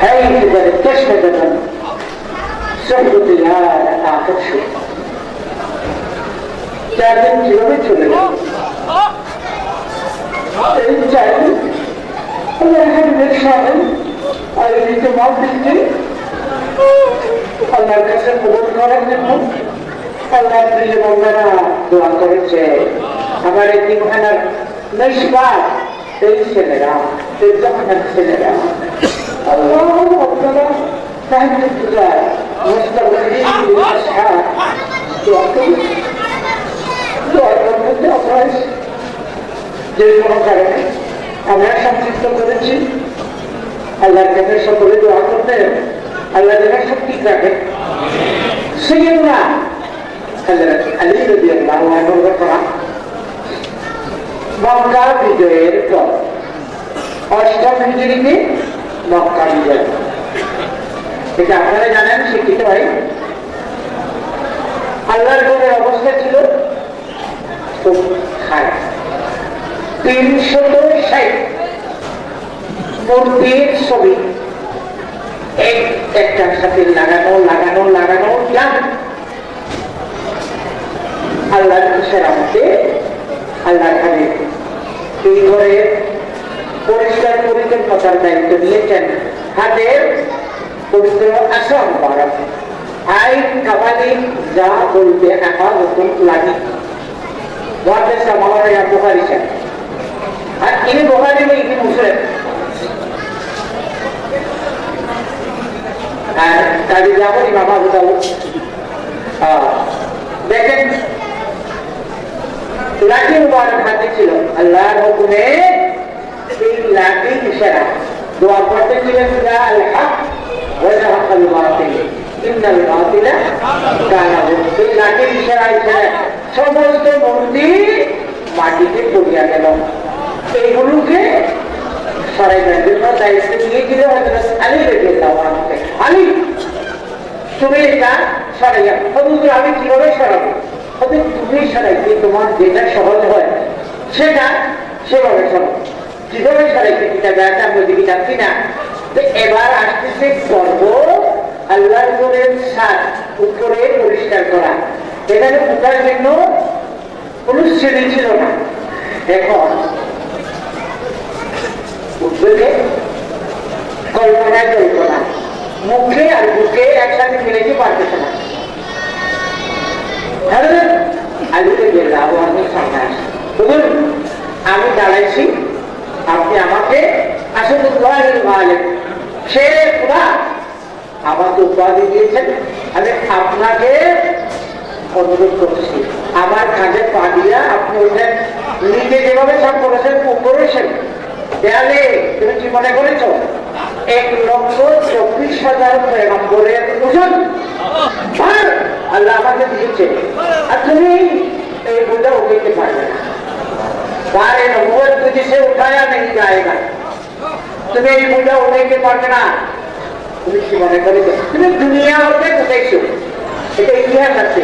هيئة كشفة صحبة الهالة آخر شيء চার দিন কিভাবে চলে গেল এই চার দিন আল্লাহ হাবিবের সামনে আয়োজিত মাহফিলকে আল্লাহর কাছে কবুল করার জন্য আল্লাহ প্রিয় বন্ধনা দোয়া করেছে আমার এই তিনখানার নিষ্পাত এই ছেলেরা এই যখনের ছেলেরা আল্লাহ পূজা মুস্তাকিম আসহাব দোয়া করুন দোয়া করবেন যে আপনারা যে কোনো কারণে আমরা সংযুক্ত করেছি আল্লাহর কাছে সকলে দোয়া করতে আল্লাহ যেন সব ঠিক রাখে সৈয়দরা হযরত আলী রাদিয়াল্লাহু আনহুর ঘটনা মক্কা বিজয়ের অষ্টম হিজরিতে মক্কা বিজয় এটা আপনারা জানেন, শিক্ষিত ভাই? আল্লাহর ঘরের অবস্থা ছিল খুব খারাপ তিনশত ষাট এক একটার সাথে লাগানো লাগানো লাগানো যান আল্লাহর খুশের আমাকে আল্লাহ খানে এই ঘরে পরিষ্কার পরিচ্ছন্নতার দায়িত্ব নিয়েছেন হাতের পবিত্র আসন করা। কাবালি যা বলতে একা নতুন লাগে। Muslim. আর কাজে যাব ইমাম আবু দেখেন লাঠি মুবারক হাতে ছিল। আল্লাহর হুকুমে এই লাঠির ইশারা দোয়া পড়তে গেলেন যা আল হক ওয়া হকাল বাতিল ইন্নাল বাতিলা কানা এই লাঠির ইশারা ইশারা সমস্ত মন্দির মাটিতে পড়িয়া গেল। এইগুলোকে সরাইবেন জন্য দায়িত্ব নিয়ে দিল আলি রেখে দাও আমাকে আলী, তুমি এটা সরাইয়া হজুর আমি কীভাবে সরাবো? হজুর তুমি সরাই তোমার যেটা সহজ হয়, সেটা সেভাবে সরাবো না এবার আসতেছে পর্ব সাত পরিষ্কার করা। এখানে জন্য কোন শ্রেণি ছিল না। এখন কল্পনায় কল্পনা। মুখে আর বুকে একসাথে মিলেতে পারতেছে না গেলে আমি সামনে আমি দাঁড়াইছি আপনি আমাকে আসলে মালিক সে পুরা আমাকে উপাধি দিয়েছেন, আমি আপনাকে অনুরোধ করছি। আমার কাজে পা দিয়া আপনি ওইটা নিজে যেভাবে সব করেছেন করেছেন। দেয়ালে তুমি কি মনে করেছ? এক লক্ষ চব্বিশ হাজার নম্বরের ওজন আল্লাহ আমাকে দিয়েছে। আর তুমি এই বোঝা উঠাইতে পারবে না। बारे नबूवत तुझसे उठाया नहीं जाएगा তুমি এই বোঝা উঠাইতে পারবে না তুমি কি মনে করি তুমি দুনিয়া হতে কোথাইছো এটা ইতিহাস আছে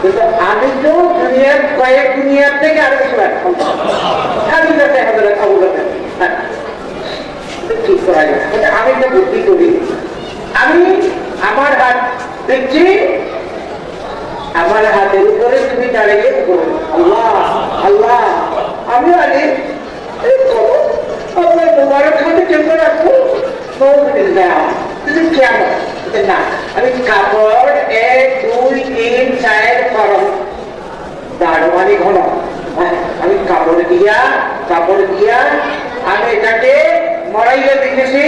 কিন্তু আমি তো দুনিয়ার কয়েক দুনিয়ার থেকে আরো বেশি ব্যর্থ আমি যাতে হবে খবর ঠিক করা যায় কিন্তু আমি তো বুদ্ধি করি আমি আমার হাত দেখছি আমার হাতের উপরে তুমি দাঁড়িয়ে করো আল্লাহ আল্লাহ আমি আগে আপনার মোবারক হাতে চেপে রাখব আমি কাপড় এক, দুই মানে ঘন। আমি কাপড় দিয়া কাপড় দিয়া, আমি এটাকে মরাইয়া দিতেছি।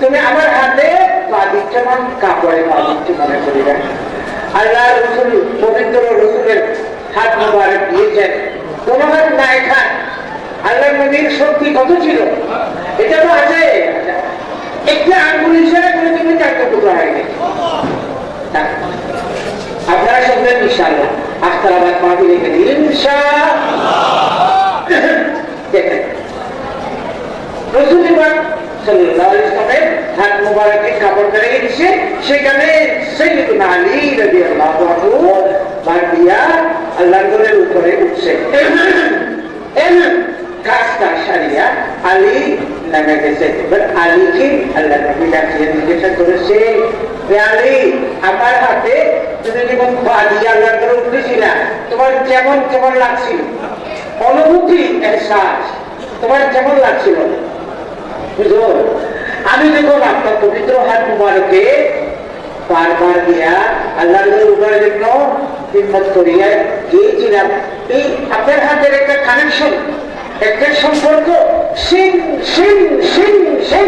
তুমি আমার হাতে পা দিচ্ছ না কাপড়ে পা মনে করি না আল্লাহ রসুল, পবিত্র রসুলের হাত মোবারক দিয়েছেন। কোন হাত নাই খান আল্লাহ নবীর শক্তি কত ছিল? এটা তো আছে। একটা আঙ্গুল ইশারা করে তুমি চারটে টুকরা হয়ে আপনারা শুনবেন ইনশাআল্লাহ। আখতারাবাদ মাহবি রেখে দিলেন দেখেন সেখানে আল্লাহর ঘরের উপরে উঠছে। কাজটা সারিয়া আলী নেমে গেছে। এবার আলীকে আল্লাহ নবী ডাকিয়ে জিজ্ঞাসা করেছে আলী আমার হাতে তুমি উঠেছিলা তোমার কেমন কেমন লাগছিল? অনুভূতি এহসাস তোমার কেমন লাগছিল? আমি যখন আপনার পবিত্র হাত মুবারকে বারবার দিয়া উপর জন্য হিম্মত করিয়া এই আপনার হাতের একটা কানেকশন একটা সম্পর্ক সিং সিং সিং সিং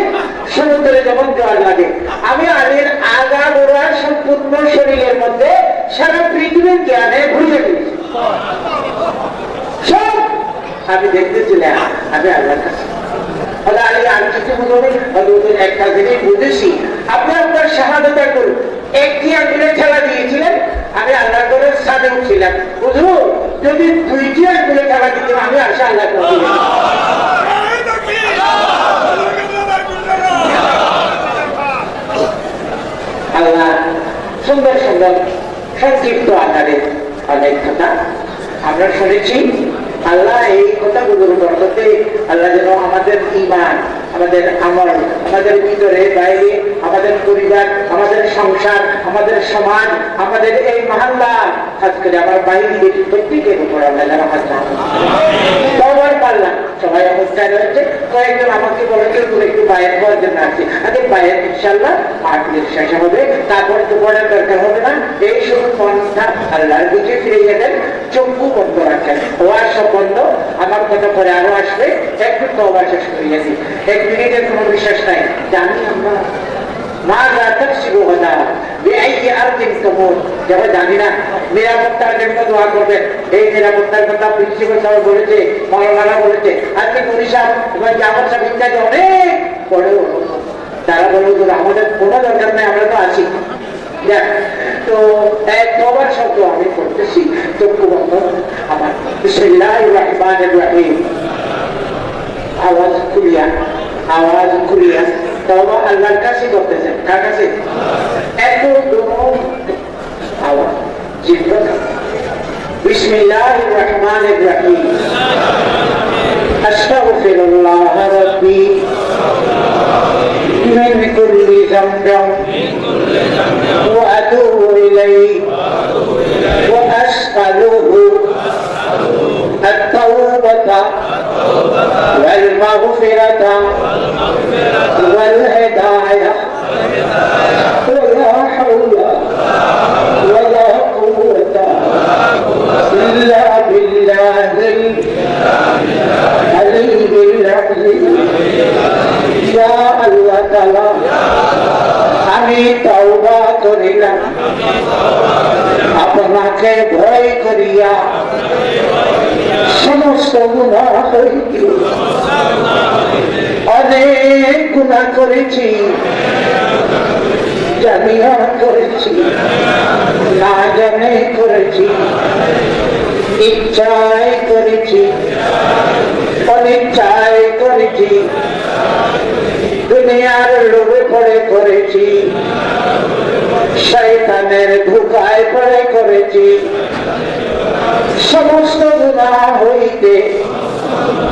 সমুদ্রে যেমন জল লাগে। আমি আলীর আগা গোড়া সম্পূর্ণ শরীরের মধ্যে সারা পৃথিবীর জ্ঞানে ঘুরে সব আমি দেখতেছিলাম, আমি আল্লাহর কাছে তাহলে আমি বুঝেছি। আপনি আপনার শাহাদতা করুন একটি আঙ্গুলে দিয়েছিলেন, আমি আল্লাহ করে সাথে উঠছিলাম বুঝলো? যদি দুইটি আঙ্গুলে আশা আল্লাহ আল্লাহ, সুন্দর সুন্দর সংক্ষিপ্ত আকারে অনেক কথা আমরা শুনেছি। আল্লাহ এই কথাগুলোর বরকতে আল্লাহ যেন আমাদের ইমান আমাদের আমল, আমাদের ভিতরে, বাইরে, আমাদের পরিবার, আমাদের সংসার, আমাদের সমাজ, আমাদের এই মহল্লা, খাস করে আমার বাইরে প্রত্যেকের উপর আল্লাহ যেন হাত রয়েছে কয়েকজন আমাকে বলেছে তুমি একটু বাইরে হওয়ার জন্য আছি আগে বাইরে ইনশাল্লাহ মিনিট শেষ হবে। তারপরে তো পড়ার দরকার হবে না। এই সব পন্থা আল্লাহর দিকে ফিরে গেলেন, চক্ষু বন্ধ রাখেন ওয়ার সব বন্ধ। আমার কথা পরে আরও আসবে। একটু তো শেষ করিয়ে দিই। এক মিনিটের কোনো বিশ্বাস নাই। জানি আমরা মাঝা তকসিব হদা বেআই আরদিন তমুন যারা জানি না নিরাপত্তার জন্য দোয়া করবেন এই নিরাপত্তার কথা প্রিন্সিপাল সাহেব বলেছে মৌলানা বলেছে আজকে মনি সাহেব এবং জামাত সাহেব ইত্যাদি অনেক পড়েও তারা বলে যে আমাদের কোনো দরকার নেই আমরা তো আছি তো এক কবার শব্দ আমি করতেছি বন্ধ আমার বিসমিল্লাহ রহমান রহিম আওয়াজ খুলিয়া আওয়াজ খুলিয়া তবা আল্লাহর কাছে করতেছেন কার কাছে এত দম আওয়াজ জিব্বা বিসমিল্লাহ রহমান রহিম أستغفر الله ربي من كل ذنب وأتوب إليه وأسأله والمغفرة والهداية ولا حول ولا قوة إلا بالله العلي العظيم يا الله تعالى আমি তওবা করিলাম আপনাকে ভয় করিয়া অনেক গুণা করেছি জানিয়া করেছি না জানে করেছি, ইচ্ছায় করেছি, অনিচ্ছায় করেছি, দুনিয়ার লোভে পড়ে করেছি, শয়তানের ধোকায় পড়ে করেছি, সমস্ত গুণা হইতে তওবা